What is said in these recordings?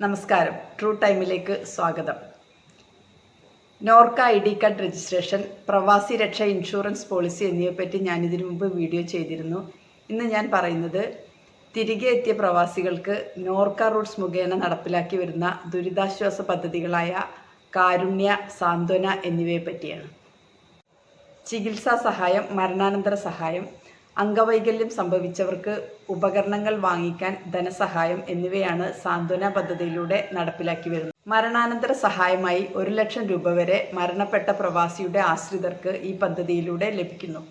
നമസ്കാരം. ട്രൂ ടൈമിലേക്ക് സ്വാഗതം. Norka I D card registration Pravasi Raksha insurance policy എന്നിവയെപ്പറ്റി ഞാൻ ഇതിനു മുമ്പ് വീഡിയോ ചെയ്തിരുന്നു. ഇന്ന് ഞാൻ പറയുന്നത് തിരികെ എത്തിയ പ്രവാസികൾക്ക് നോർക്ക റൂട്ട്സ് മുഖേന നടപ്പിലാക്കി വരുന്ന ദുരിതാശ്വാസ പദ്ധതികളായ കാരുണ്യ സാന്ത്വന എന്നിവയെ പറ്റിയാണ് ചികിത്സാ സഹായം മരണാനന്തര സഹായം അംഗവൈകല്യം സംഭവിച്ചവർക്ക് ഉപകരണങ്ങൾ വാങ്ങിക്കാൻ ധനസഹായം എന്നിവയാണ് സാന്ത്വന പദ്ധതിയിലൂടെ നടപ്പിലാക്കി വരുന്നത്. മരണാനന്തര സഹായമായി ഒരു ലക്ഷം രൂപ വരെ മരണപ്പെട്ട പ്രവാസിയുടെ ആശ്രിതർക്ക് ഈ പദ്ധതിയിലൂടെ ലഭിക്കുന്നു.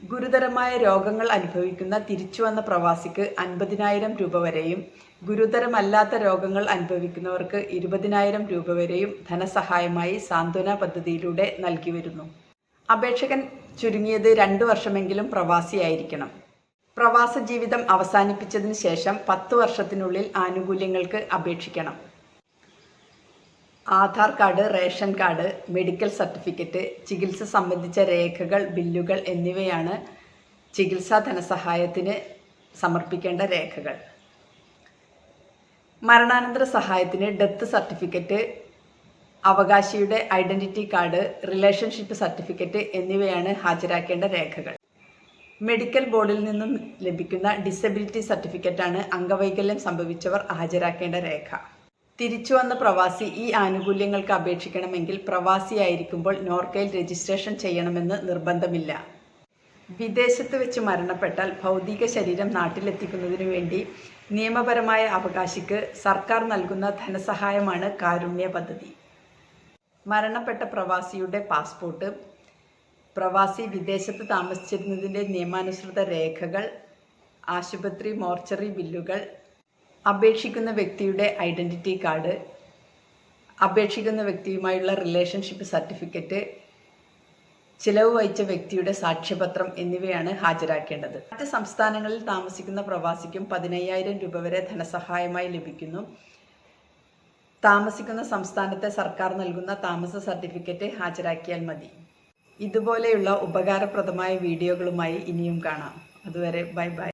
ഗുരുതരമായ രോഗങ്ങൾ അനുഭവിക്കുന്ന തിരിച്ചുവന്ന പ്രവാസിക്ക് അൻപതിനായിരം രൂപ വരെയും ഗുരുതരമല്ലാത്ത രോഗങ്ങൾ അനുഭവിക്കുന്നവർക്ക് ഇരുപതിനായിരം രൂപ വരെയും ധനസഹായമായി സാന്ത്വന പദ്ധതിയിലൂടെ നൽകി വരുന്നു. അപേക്ഷകൻ ചുരുങ്ങിയത് രണ്ടു വർഷമെങ്കിലും പ്രവാസിയായിരിക്കണം. പ്രവാസ ജീവിതം അവസാനിപ്പിച്ചതിന് ശേഷം പത്ത് വർഷത്തിനുള്ളിൽ ആനുകൂല്യങ്ങൾക്ക് അപേക്ഷിക്കണം. Aadhaar card ration card medical certificate ചികിത്സ സംബന്ധിച്ച രേഖകൾ ബില്ലുകൾ എന്നിവയാണ് ചികിത്സാ ധനസഹായത്തിന് സമർപ്പിക്കേണ്ട രേഖകൾ. മരണാനന്തര സഹായത്തിന് ഡെത്ത് സർട്ടിഫിക്കറ്റ് അവകാശിയുടെ ഐഡന്റിറ്റി കാർഡ് റിലേഷൻഷിപ്പ് സർട്ടിഫിക്കറ്റ് എന്നിവയാണ് ഹാജരാക്കേണ്ട രേഖകൾ. മെഡിക്കൽ ബോർഡിൽ നിന്നും ലഭിക്കുന്ന ഡിസബിലിറ്റി സർട്ടിഫിക്കറ്റാണ് അംഗവൈകല്യം സംഭവിച്ചവർ ഹാജരാക്കേണ്ട രേഖ. തിരിച്ചു വന്ന പ്രവാസി ഈ ആനുകൂല്യങ്ങൾക്ക് അപേക്ഷിക്കണമെങ്കിൽ പ്രവാസിയായിരിക്കുമ്പോൾ നോർക്കയിൽ രജിസ്ട്രേഷൻ ചെയ്യണമെന്ന് നിർബന്ധമില്ല. വിദേശത്ത് വെച്ച് മരണപ്പെട്ടാൽ ഭൗതിക ശരീരം നാട്ടിലെത്തിക്കുന്നതിനു വേണ്ടി നിയമപരമായ അവകാശിക്ക് സർക്കാർ നൽകുന്ന ധനസഹായമാണ് കാരുണ്യ പദ്ധതി. മരണപ്പെട്ട പ്രവാസിയുടെ പാസ്പോർട്ട് പ്രവാസി വിദേശത്ത് താമസിച്ചിരുന്നതിന്റെ നിയമാനുസൃത രേഖകൾ ആശുപത്രി മോർച്ചറി ബില്ലുകൾ അപേക്ഷിക്കുന്ന വ്യക്തിയുടെ ഐഡന്റിറ്റി കാർഡ് അപേക്ഷിക്കുന്ന വ്യക്തിയുമായുള്ള റിലേഷൻഷിപ്പ് സർട്ടിഫിക്കറ്റ് ചിലവ് വഹിച്ച വ്യക്തിയുടെ സാക്ഷ്യപത്രം എന്നിവയാണ് ഹാജരാക്കേണ്ടത്. മറ്റ് സംസ്ഥാനങ്ങളിൽ താമസിക്കുന്ന പ്രവാസിക്കും പതിനയ്യായിരം രൂപ വരെ ധനസഹായമായി ലഭിക്കുന്നു. താമസിക്കുന്ന സംസ്ഥാനത്തെ സർക്കാർ നൽകുന്ന താമസ സർട്ടിഫിക്കറ്റ് ഹാജരാക്കിയാൽ മതി. ഇതുപോലെയുള്ള ഉപകാരപ്രദമായ വീഡിയോകളുമായി ഇനിയും കാണാം. അതുവരെ ബൈ ബൈ.